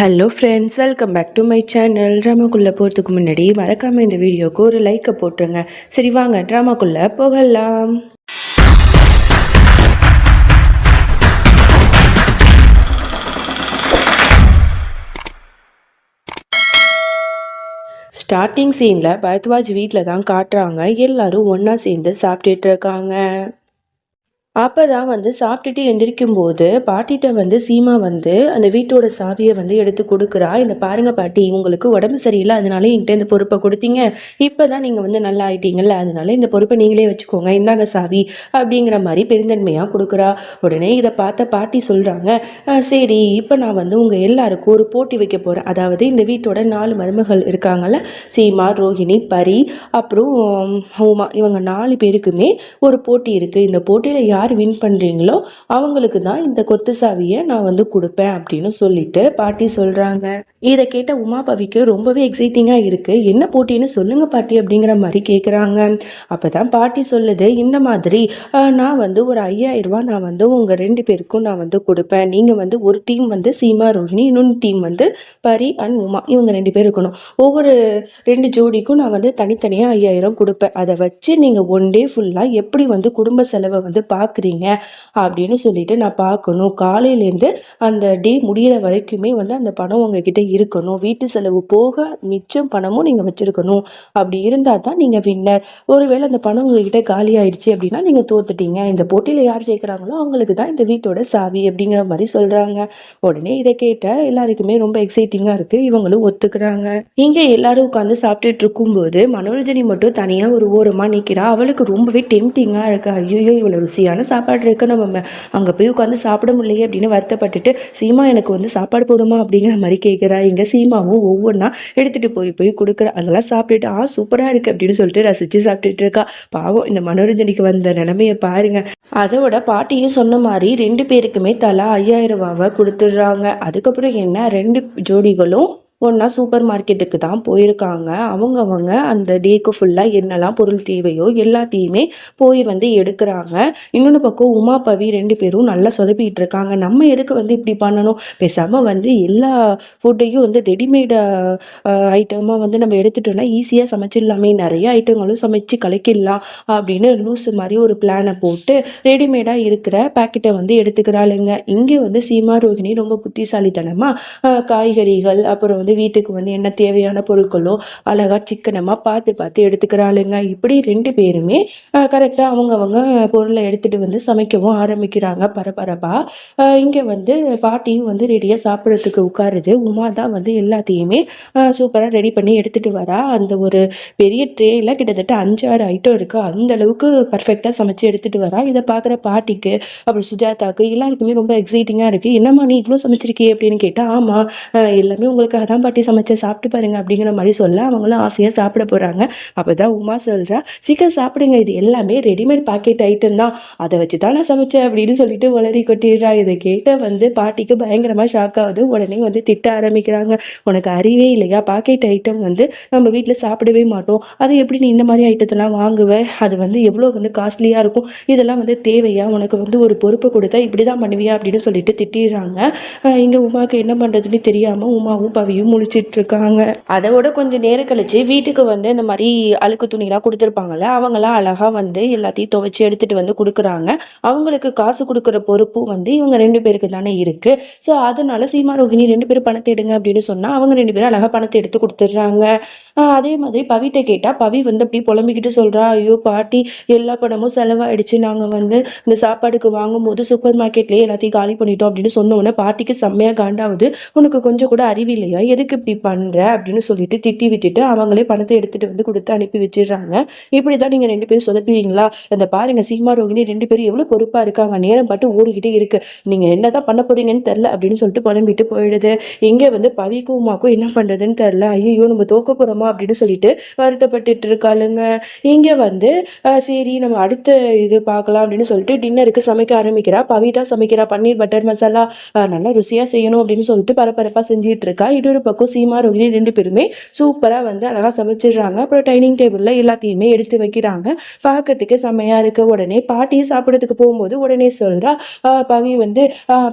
Hello friends welcome back to my channel ட்ராமாக்குள்ளே போகிறதுக்கு முன்னாடி மறக்காமல் இந்த வீடியோக்கு ஒரு லைக்கை போட்டுருங்க. சரி வாங்க ட்ராமாக்குள்ளே போகலாம். ஸ்டார்டிங் சீனில் பரத்வாஜ் வீட்டில் தான் காட்டுறாங்க. எல்லாரும் ஒன்றா சேர்ந்து சாப்பிட்டுட்டு இருக்காங்க. அப்போ தான் வந்து சாப்பிட்டுட்டு எந்திரிக்கும் போது பாட்டிகிட்ட வந்து சீமா வந்து அந்த வீட்டோட சாவியை வந்து எடுத்து கொடுக்குறா. இந்த பாருங்க பாட்டி உங்களுக்கு உடம்பு சரியில்லை அதனால என்கிட்ட இந்த பொறுப்பை கொடுத்தீங்க. இப்போ தான் நீங்கள் வந்து நல்லா ஆயிட்டீங்கல்ல அதனால இந்த பொறுப்பை நீங்களே வச்சுக்கோங்க இந்தாங்க சாவி அப்படிங்கிற மாதிரி பெருந்தன்மையாக கொடுக்குறா. உடனே இதை பார்த்த பாட்டி சொல்கிறாங்க சரி இப்போ நான் வந்து உங்கள் எல்லாருக்கும் ஒரு போட்டி வைக்க போகிறேன் அதாவது இந்த வீட்டோட நாலு மருமகள் இருக்காங்கல்ல சீமா ரோஹிணி பரி அப்புறம் உமா இவங்க நாலு பேருக்குமே ஒரு போட்டி இருக்குது இந்த போட்டியில் யார் யார் வின் பண்ணுறீங்களோ அவங்களுக்கு தான் இந்த கொத்து சாவியை நான் வந்து கொடுப்பேன் அப்படின்னு சொல்லிட்டு பாட்டி சொல்கிறாங்க இதை கேட்ட உமா பவிக்கு ரொம்பவே எக்ஸைட்டிங்காக இருக்குது என்ன போட்டின்னு சொல்லுங்கள் பாட்டி அப்படிங்கிற மாதிரி கேட்குறாங்க அப்போ தான் பாட்டி சொல்லுது இந்த மாதிரி நான் வந்து ஒரு ஐயாயிரம் ரூபா நான் வந்து உங்கள் ரெண்டு பேருக்கும் நான் வந்து கொடுப்பேன். நீங்கள் வந்து ஒரு டீம் வந்து சீமா ரோஹினி இன்னொன்று டீம் வந்து பரி அண்ட் உமா. இவங்க ரெண்டு பேர் இருக்கணும். ஒவ்வொரு ரெண்டு ஜோடிக்கும் நான் வந்து தனித்தனியாக ஐயாயிரம் கொடுப்பேன். அதை வச்சு நீங்கள் ஒன் டே ஃபுல்லாக எப்படி வந்து குடும்ப செலவை வந்து பார்க்குறீங்க அப்படின்னு சொல்லிட்டு நான் பார்க்கணும். காலையிலேருந்து அந்த டே முடியிற வரைக்குமே வந்து அந்த பணம் உங்ககிட்ட இருக்கணும். வீட்டு செலவு போக மிச்சம் பணமும் நீங்கள் வச்சுருக்கணும். அப்படி இருந்தால் தான் நீங்கள் வின்னர் ஒருவேளை அந்த பணம் உங்ககிட்ட காலி ஆயிடுச்சு அப்படின்னா நீங்கள் தோத்துட்டீங்க. இந்த போட்டியில் யார் ஜெயிக்கிறாங்களோ அவங்களுக்கு தான் இந்த வீட்டோட சாவி அப்படிங்கிற மாதிரி சொல்கிறாங்க உடனே இதை கேட்ட எல்லாருக்குமே ரொம்ப எக்ஸைட்டிங்காக இருக்குது இவங்களும் ஒத்துக்கிறாங்க. இங்கே எல்லாரும் உட்காந்து சாப்பிட்டுட்டு இருக்கும்போது மனோரஞ்சனி மட்டும் தனியாக ஒரு ஓரமாக நிற்கிறா அவளுக்கு ரொம்பவே டெம்டிங்காக இருக்கு. ஐயோ இவ்வளோ ருசியான சாப்பாடு இருக்கு. நம்ம அங்கே போய் உட்காந்து சாப்பிட முடியலையே அப்படின்னு வருத்தப்பட்டுட்டு சீமா எனக்கு வந்து சாப்பாடு போடுமா? அப்படிங்கிற மாதிரி கேட்குறா இங்கே சீமாவும் ஒவ்வொன்றா எடுத்துகிட்டு போய் போய் கொடுக்குறா. அதெல்லாம் சாப்பிட்டுட்டு ஆ சூப்பராக இருக்குது அப்படின்னு சொல்லிட்டு ரசித்து சாப்பிட்டுட்டு இருக்கா. பாவம் இந்த மனோரஞ்சனிக்கு வந்த நிலமையை பாருங்க. அதோட பாட்டியும் சொன்ன மாதிரி ரெண்டு பேருக்குமே தலா ஐயாயிரம் ரூபாவை கொடுத்துட்றாங்க. அதுக்கப்புறம் என்ன? ரெண்டு ஜோடிகளும் ஒன்றா சூப்பர் மார்க்கெட்டுக்கு தான் போயிருக்காங்க. அவங்கவங்க அந்த டேக்கு ஃபுல்லாக என்னெல்லாம் பொருள் தேவையோ எல்லாத்தையுமே போய் வந்து எடுக்கிறாங்க. இன்னொன்று பக்கம் உமா பவி ரெண்டு பேரும் நல்லா சொதப்பிட்டு இருக்காங்க. நம்ம எதுக்கு வந்து இப்படி பண்ணணும்? பேசாமல் வந்து எல்லா ஃபுட்டையும் வந்து ரெடிமேடு ஐட்டமாக வந்து நம்ம எடுத்துட்டோம்னா ஈஸியாக சமைச்சிடலாமே. நிறைய ஐட்டங்களும் சமைச்சு கலக்கிடலாம் அப்படின்னு லூஸ் மாதிரி ஒரு பிளானை போட்டு ரெடிமேடாக இருக்கிற பேக்கெட்டை வந்து எடுத்துக்கிறாளுங்க. இங்கே வந்து சீமா ரோகிணி ரொம்ப புத்திசாலித்தனமாக காய்கறிகள் அப்புறம் வந்து வீட்டுக்கு வந்து என்ன தேவையான பொருட்களோ அழகாக சிக்கனமாக பார்த்து பார்த்து எடுத்துக்கிறாளுங்க. இப்படி ரெண்டு பேருமே கரெக்டாக அவங்கவுங்க பொருளை எடுத்துகிட்டு வந்து சமைக்கவும் ஆரம்பிக்கிறாங்க பரபரப்பாக இங்கே வந்து பாட்டியும் வந்து ரெடியாக சாப்பிட்றதுக்கு உட்காருது. உமா தான் வந்து எல்லாத்தையுமே சூப்பராக ரெடி பண்ணி எடுத்துகிட்டு வரா. அந்த ஒரு பெரிய ட்ரேயில் கிட்டத்தட்ட அஞ்சு ஆறு ஐட்டம் இருக்குது அந்த அளவுக்கு பர்ஃபெக்டாக சமைச்சு எடுத்துகிட்டு வரா. இதை பார்க்குற பாட்டிக்கு அப்புறம் சுஜாதாக்கு எல்லாருக்குமே ரொம்ப எக்ஸைட்டிங்காக இருக்குது என்னம்மா நீ இவ்வளோ சமைச்சிருக்கே அப்படின்னு கேட்டால் ஆமாம் எல்லாமே உங்களுக்காக தான் பாட்டி சமைச்சு சாப்பிட்டு பாருங்க அப்படிங்கிற மாதிரி சொல்ல அவங்களும் ஆசையாக சாப்பிட போகிறாங்க அப்போ தான் உமா சொல்கிறா சீக்கிரம் சாப்பிடுங்க. இது எல்லாமே ரெடிமேட் பாக்கெட் ஐட்டம் தான். அதை வச்சு தான் நான் சமைச்சேன் அப்படின்னு சொல்லிட்டு உளறி கொட்டிடுறா. இதை கேட்ட வந்து பாட்டிக்கு பயங்கரமாக ஷாக் ஆகுது. உடனே வந்து திட்ட ஆரம்பிக்கிறாங்க. உனக்கு அறிவே இல்லையா? பாக்கெட் ஐட்டம் வந்து நம்ம வீட்டில் சாப்பிடவே மாட்டோம். அது எப்படி நீ இந்த மாதிரி ஐட்டத்தெல்லாம் வாங்குவ? அது வந்து எவ்வளோ வந்து காஸ்ட்லியாக இருக்கும்? இதெல்லாம் வந்து தேவையா? உனக்கு வந்து ஒரு பொறுப்பை கொடுத்தா இப்படி தான் பண்ணுவியா? அப்படின்னு சொல்லிட்டு திட்டிடுறாங்க. இங்கே உமாவுக்கு என்ன பண்ணுறதுன்னு தெரியாமல் உமாவும் பவியும் முழிச்சிட்டு இருக்காங்க அதோட கொஞ்சம் நேரம் கழிச்சு வீட்டுக்கு வந்து இந்த மாதிரி அழுக்கு துணிலாம் கொடுத்துருப்பாங்கல்ல அவங்களாம் அழகாக வந்து எல்லாத்தையும் துவைச்சி எடுத்துகிட்டு வந்து கொடுக்குறாங்க. அவங்களுக்கு காசு கொடுக்குற பொறுப்பும் வந்து இவங்க ரெண்டு பேருக்கு தானே இருக்குது ஸோ அதனால சீமா ரோகிணி ரெண்டு பேரும் பணத்தை எடுங்க அப்படின்னு சொன்னால் அவங்க ரெண்டு பேரும் அழகாக பணத்தை எடுத்து கொடுத்துட்றாங்க. அதே மாதிரி பவிட்ட கேட்டால் பவி வந்து அப்படி புலம்பிக்கிட்டு சொல்கிறா ஐயோ பாட்டி எல்லா பணமும் செலவாயிடுச்சு. நாங்கள் வந்து இந்த சாப்பாடுக்கு வாங்கும்போது சூப்பர் மார்க்கெட்லேயே எல்லாத்தையும் காலி பண்ணிட்டோம் அப்படின்னு சொன்ன உடனே பாட்டிக்கு செம்மையாக காண்டாவது உனக்கு கொஞ்சம் கூட அறிவு இல்லையா? எதுக்கு இப்படி பண்ணுற அப்படின்னு சொல்லிட்டு திட்டி விட்டுட்டு அவங்களே பணத்தை எடுத்துகிட்டு வந்து கொடுத்து அனுப்பி வச்சிடுறாங்க. இப்படி தான் நீங்கள் ரெண்டு பேரும் சொதப்புவீங்களா இந்த பாருங்க சீமா ரோகிணி ரெண்டு பேரும் எவ்வளோ பொறுப்பாக இருக்காங்க. நேரம் பாட்டு ஓடிக்கிட்டே இருக்கு. நீங்கள் என்ன தான் பண்ண போறீங்கன்னு தெரில அப்படின்னு சொல்லிட்டு புலம்பிட்டு போயிடுது. இங்கே வந்து பவிக்கும் உமாக்கும் என்ன பண்ணுறதுன்னு தெரில ஐயோ நம்ம தோக்க போகிறோமா அப்படின்னு சொல்லிட்டு வருத்தப்பட்டுட்டு இருக்காளுங்க. இங்கே வந்து சரி நம்ம அடுத்த இது பார்க்கலாம் அப்படின்னு சொல்லிட்டு டின்னருக்கு சமைக்க ஆரம்பிக்கிறா. பவிதா சமைக்கிறா. பன்னீர் பட்டர் மசாலா நல்லா ருசியாக செய்யணும் அப்படின்னு சொல்லிட்டு பரபரப்பாக செஞ்சிட்டு இருக்கா. இன்னொரு பக்கம் சீமா ரோகிணி ரெண்டு பேருமே சூப்பராக வந்து அழகாக சமைச்சிடுறாங்க. அப்புறம் டைனிங் டேபிளில் எல்லாத்தையுமே எடுத்து வைக்கிறாங்க. பார்க்கறதுக்கு செம்மையாக இருக்கு. உடனே பாட்டி சாப்பிட்றதுக்கு போகும்போது உடனே சொல்கிறா பவி வந்து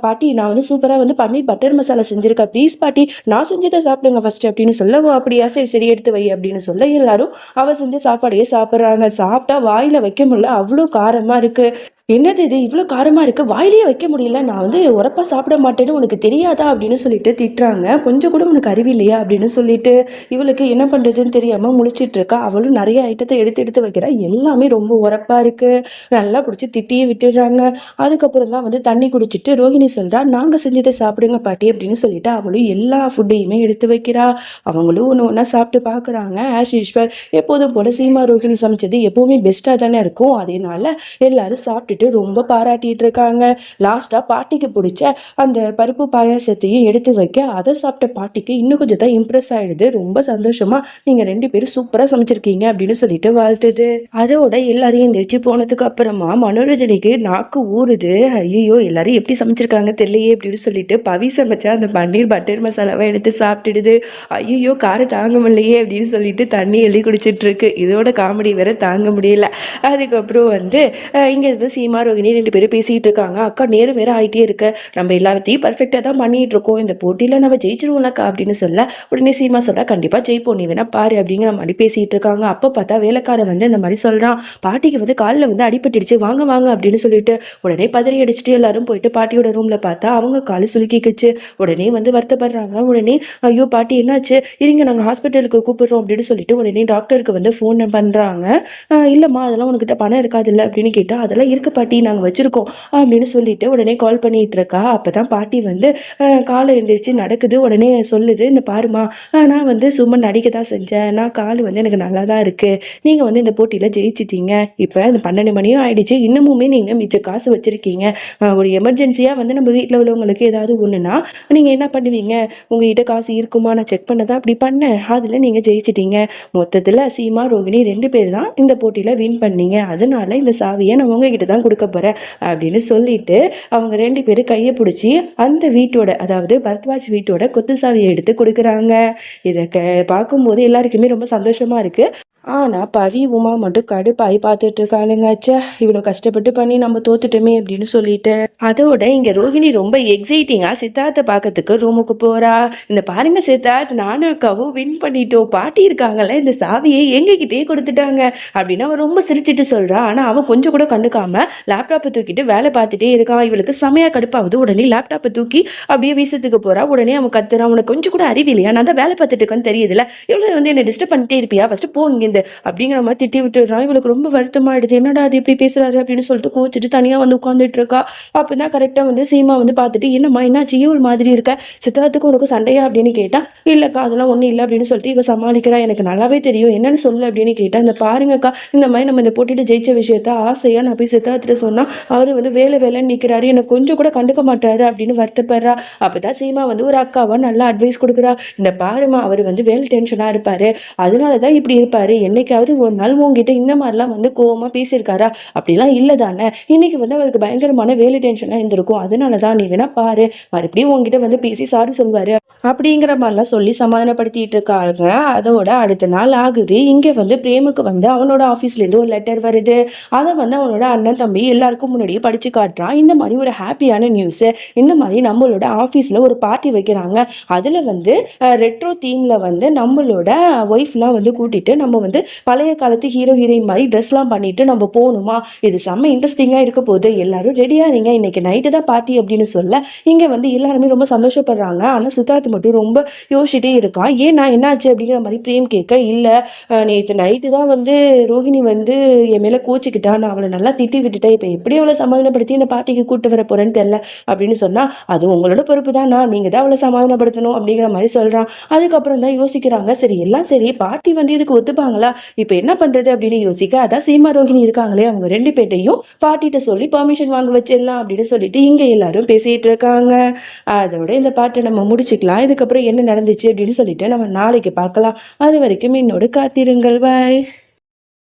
பாட்டி நான் வந்து சூப்பராக வந்து பன்னீர் பட்டர் மசாலா செஞ்சுருக்கேன். ப்ளீஸ் பாட்டி நான் செஞ்சதை சாப்பிடுங்க ஃபர்ஸ்ட் அப்படின்னு சொல்ல "ஓ, அப்படியா? சரி சரி எடுத்து வை அப்படின்னு சொல்ல எல்லாரும் அவள் செஞ்ச சாப்பாடையே சாப்பிட்றாங்க. சாப்பிட்டா வாயில் வைக்க முடியல. அவ்வளோ காரமாக இருக்கு. என்னது இது? இவ்வளோ காரமாக இருக்குது வாயிலேயே வைக்க முடியல. நான் வந்து உரப்பாக சாப்பிட மாட்டேன்னு உனக்கு தெரியாதா அப்படின்னு சொல்லிட்டு திட்டுறாங்க. கொஞ்சம் கூட உனக்கு அறிவில்லையா அப்படின்னு சொல்லிட்டு இவளுக்கு என்ன பண்ணுறதுன்னு தெரியாமல் முழிச்சிட்டு இருக்கா. அவளும் நிறைய ஐட்டத்தை எடுத்து எடுத்து வைக்கிறா. எல்லாமே ரொம்ப உரப்பாக இருக்குது நல்லா பிடிச்சி திட்டியும் விட்டுடுறாங்க. அதுக்கப்புறம் தான் வந்து தண்ணி குடிச்சிட்டு ரோஹிணி சொல்கிறா நாங்கள் செஞ்சதை சாப்பிடுங்க பாட்டி அப்படின்னு சொல்லிட்டு அவளும் எல்லா ஃபுட்டையுமே எடுத்து வைக்கிறா. அவங்களும் ஒன்று ஒன்றா சாப்பிட்டு பார்க்குறாங்க ஆஸ் யூஸ்வல் எப்போதும் போல் சீமா ரோஹிணி சமைச்சது எப்போவுமே பெஸ்ட்டாக தானே இருக்கும். அதனால எல்லாரும் சாப்பிட்டுட்டு ரொம்ப பாராட்டிட்டு இருக்காங்க லாஸ்ட்டாக பாட்டிக்கு பிடிச்ச அந்த பருப்பு பாயாசத்தையும் எடுத்து வைக்க அதை சாப்பிட்ட பாட்டிக்கு இன்னும் கொஞ்சம் தான் இம்ப்ரெஸ் ஆயிடுது. ரொம்ப சந்தோஷமா நீங்கள் ரெண்டு பேரும் சூப்பராக சமைச்சிருக்கீங்க அப்படின்னு சொல்லிட்டு வாழ்த்துது. அதோட எல்லாரையும் எந்திரிச்சு போனதுக்கு அப்புறமா மனோரஞ்சனிக்கு நாக்கு ஊறுது. ஐயோ எல்லாரும் எப்படி சமைச்சிருக்காங்க தெரியலையே அப்படின்னு சொல்லிட்டு பவி சமைச்ச அந்த பன்னீர் பட்டர் மசாலாவை எடுத்து சாப்பிட்டுடுது. ஐயோ காரை தாங்க முடியலையே அப்படின்னு சொல்லிட்டு தண்ணி எள்ளி குடிச்சிட்டு இருக்கு இதோட காமெடி வேற தாங்க முடியல. அதுக்கப்புறம் வந்து இங்கே இங்க இருந்து சீமா ரோகிணி ரெண்டு பேரும் பேசிகிட்டு இருக்காங்க. அக்கா நேரம் வேறு ஆயிட்டே இருக்கு. நம்ம எல்லாத்தையும் பர்ஃபெக்டாக தான் பண்ணிகிட்டு இருக்கோம். இந்த போட்டியில் நம்ம ஜெயிச்சிருவோம்லக்கா அப்படின்னு சொல்ல உடனே சீமா சொல்கிறா கண்டிப்பாக ஜெயிப்போம். நீ வேணா பாரு அப்படிங்கிற மாதிரி பேசிகிட்டு இருக்காங்க. அப்போ பார்த்தா வேலைக்காரன் வந்து இந்த மாதிரி சொல்கிறான் பாட்டிக்கு வந்து காலில் வந்து அடிபட்டுடுச்சு. வாங்க வாங்க அப்படின்னு சொல்லிட்டு உடனே பதறி அடிச்சுட்டு எல்லாரும் போயிட்டு பாட்டியோட ரூமில் பார்த்தா அவங்க காலு சுலுக்கிக்குச்சு உடனே வந்து வருத்தப்படுறாங்க. உடனே ஐயோ பாட்டி என்னாச்சு? இருங்க நாங்கள் ஹாஸ்பிட்டலுக்கு கூப்பிடுறோம் அப்படின்னு சொல்லிட்டு உடனே டாக்டருக்கு வந்து ஃபோன் பண்ணுறாங்க இல்லைம்மா அதெல்லாம் உனக்கிட்ட பணம் இருக்காதுல்ல? அப்படின்னு கேட்டால் அதெல்லாம் இருக்கு பாட்டி நாங்கள் வச்சுருக்கோம். அப்படின்னு சொல்லிட்டு உடனே கால் பண்ணிகிட்டு இருக்கா. அப்போ தான் பாட்டி வந்து காலை எழுந்திரிச்சு நடக்குது. உடனே சொல்லுது இந்த பாருமா நான் வந்து சும்மா நடிக்க தான் செஞ்சேன். நான் கால் வந்து எனக்கு நல்லா தான் இருக்குது நீங்கள் வந்து இந்த போட்டியில் ஜெயிச்சிட்டீங்க. இப்போ இந்த பன்னெண்டு மணியும் ஆயிடுச்சு. இன்னமுமே நீங்கள் மிச்ச காசு வச்சுருக்கீங்க. ஒரு எமர்ஜென்சியாக வந்து நம்ம வீட்டில் உள்ளவங்களுக்கு ஏதாவது ஒன்றுனா நீங்கள் என்ன பண்ணுவீங்க? உங்ககிட்ட காசு இருக்குமா? நான் செக் பண்ண தான் அப்படி பண்ணேன். அதில் நீங்கள் ஜெயிச்சிட்டீங்க. மொத்தத்தில் சீமா ரோகிணி ரெண்டு பேர் தான் இந்த போட்டியில் வின் பண்ணீங்க. அதனால இந்த சாவியை நான் உங்ககிட்ட தான் கொடுக்க போகிறேன் அப்படின்னு சொல்லிட்டு அவங்க ரெண்டு பேரும் கையை பிடிச்சி அந்த வீட்டோட அதாவது பரத்வாஜ் வீட்டோட கொத்து சாவியை எடுத்து கொடுக்குறாங்க. இதை க பார்க்கும்போது எல்லாருக்குமே ரொம்ப சந்தோஷமாக இருக்குது ஆனால் பவி உமா மட்டும் கடுப்பாகி பார்த்துட்டு இருக்காளுங்க அச்சா. இவ்வளோ கஷ்டப்பட்டு பண்ணி நம்ம தோத்துட்டோமே அப்படின்னு சொல்லிட்டு. அதோட இங்கே ரோஹிணி ரொம்ப எக்ஸைட்டிங்காக சித்தார்த்தை பார்க்கறதுக்கு ரூமுக்கு போகிறா இந்த பாருங்க சித்தார்த் நானும் அக்காவும் வின் பண்ணிட்டோம். பாட்டி இருக்காங்கல்ல இந்த சாவியை எங்ககிட்டயே கொடுத்துட்டாங்க அப்படின்னு அவன் ரொம்ப சிரிச்சிட்டு சொல்கிறா ஆனால் அவன் கொஞ்சம் கூட கண்டுக்காம லேப்டாப்பை தூக்கிட்டு வேலை பார்த்துட்டே இருக்கான் இவளுக்கு செமையாக கடுப்பாகுது உடனே லேப்டாப்பை தூக்கி அப்படியே வீசத்துக்கு போகிறா உடனே அவன் கத்துறான். உனக்கு கொஞ்சம் கூட அறிவில்லையா நான் தான் வேலை பார்த்துட்டு இருக்கேன்னு தெரியுதுல இவ்வளோ வந்து என்னை டிஸ்டர்ப் பண்ணிட்டே இருப்பியா? ஃபஸ்ட்டு போ இங்கேருந்து அப்படிங்கிற மாதிரி திட்டி விட்டுறான் இவளுக்கு ரொம்ப வருத்தமாயிடுது. என்னடா அது இப்படி பேசுறாரு அப்படின்னு சொல்லிட்டு கோச்சிட்டு தனியாக வந்து உட்காந்துட்டு இருக்கா அப்போ தான் கரெக்டாக வந்து சீமா வந்து பார்த்துட்டு என்னம்மா என்னாச்சு? ஏன் ஒரு மாதிரி இருக்க? சித்தார்த்துக்கு உனக்கு சண்டையா? அப்படின்னு கேட்டா இல்லைக்கா அதெல்லாம் ஒன்றும் இல்லை. அப்படின்னு சொல்லிட்டு இவ சமாளிக்கிறா. எனக்கு நல்லாவே தெரியும். என்னன்னு சொல்லு. அப்படின்னு கேட்டா இந்த பாருங்கக்கா இந்த மாதிரி நம்ம இந்த போட்டிட்டு ஜெயிச்ச விஷயத்த ஆசையாக நான் போய் சித்தார்த்திட்ட சொன்னா அவர் வந்து வேலை வேலைன்னு நிற்கிறாரு எனக்கு கொஞ்சம் கூட கண்டுக்க மாட்டாரு. அப்படின்னு வருத்தப்படுறா. அப்பதான் சீமா வந்து ஒரு அக்காவா நல்லா அட்வைஸ் கொடுக்குறா. இந்த பாருமா அவர் வந்து வேலை டென்ஷனாக இருப்பாரு. அதனால தான் இப்படி இருப்பாரு. என்னைக்காவது ஒரு நாள் உங்ககிட்ட இந்த மாதிரிலாம் வந்து கோவமாக பேசியிருக்காரா? அப்படிலாம் இல்லை தானே. இன்னைக்கு வந்து அவருக்கு பயங்கரமான வேலை டென்ஷனாக இருந்திருக்கும். அதனால தான் நீ வேணா பாரு. மறுபடியும் உங்ககிட்ட வந்து பேசி சாரி சொல்வாரு அப்படிங்கிற மாதிரிலாம் சொல்லி சமாதானப்படுத்திட்டு இருக்காங்க. அதோட அடுத்த நாள் ஆகுது. இங்கே வந்து பிரேமுக்கு வந்து அவனோட ஆஃபீஸ்லேருந்து ஒரு லெட்டர் வருது. அதை வந்து அவனோட அண்ணன் தம்பி எல்லாருக்கும் முன்னாடியே படிச்சு காட்டுறான். இந்த மாதிரி ஒரு ஹாப்பியான நியூஸு இந்த மாதிரி நம்மளோட ஆஃபீஸில் ஒரு பார்ட்டி வைக்கிறாங்க. அதில் வந்து ரெட்ரோ தீமில் வந்து நம்மளோட ஒய்ஃப்லாம் வந்து கூட்டிட்டு நம்ம வந்து வந்து பழைய காலத்து ஹீரோ ஹீரோயின் மாதிரி ட்ரெஸ்லாம் பண்ணிட்டு நம்ம போகணுமா? இது செம்ம இன்ட்ரெஸ்டிங்காக இருக்க போது எல்லாரும் ரெடியாக இருங்க. இன்னைக்கு நைட்டு தான் பார்ட்டி அப்படின்னு சொல்ல இங்கே வந்து எல்லாருமே ரொம்ப சந்தோஷப்படுறாங்க. ஆனால் சித்தார்த் மட்டும் ரொம்ப யோசிச்சுட்டே இருக்கான். ஏன் நான் என்னாச்சு அப்படிங்கிற மாதிரி பிரேம் கேட்க இல்லை நேற்று நைட்டு தான் வந்து ரோஹிணி வந்து என் மேலே கோச்சிக்கிட்டா. நான் அவளை நல்லா திட்டி விட்டுட்டேன். இப்போ எப்படி அவளை சமாதானப்படுத்தி இந்த பார்ட்டிக்கு கூட்டு வர போகிறேன்னு தெரில அப்படின்னு சொன்னால் அது உங்களோட பொறுப்பு தான்? நான் நீங்கள் தான் அவளை சமாதானப்படுத்தணும் அப்படிங்கிற மாதிரி சொல்கிறான் அதுக்கப்புறம் தான் யோசிக்கிறாங்க. சரி எல்லாம் சரி. பாட்டி வந்து இதுக்கு ஒத்துப்பாங்க இருக்காங்களா? இப்போ என்ன பண்ணுறது அப்படின்னு யோசிக்க அதான் சீமா ரோஹிணி இருக்காங்களே அவங்க ரெண்டு பேர்ட்டையும் பாட்டிகிட்ட சொல்லி பர்மிஷன் வாங்க வச்சிடலாம் அப்படின்னு சொல்லிட்டு இங்கே எல்லாரும் பேசிகிட்டு இருக்காங்க. அதோட இந்த பாட்டை நம்ம முடிச்சுக்கலாம். இதுக்கப்புறம் என்ன நடந்துச்சு அப்படின்னு சொல்லிட்டு நம்ம நாளைக்கு பார்க்கலாம். அது வரைக்கும் என்னோட காத்திருங்கள். பாய்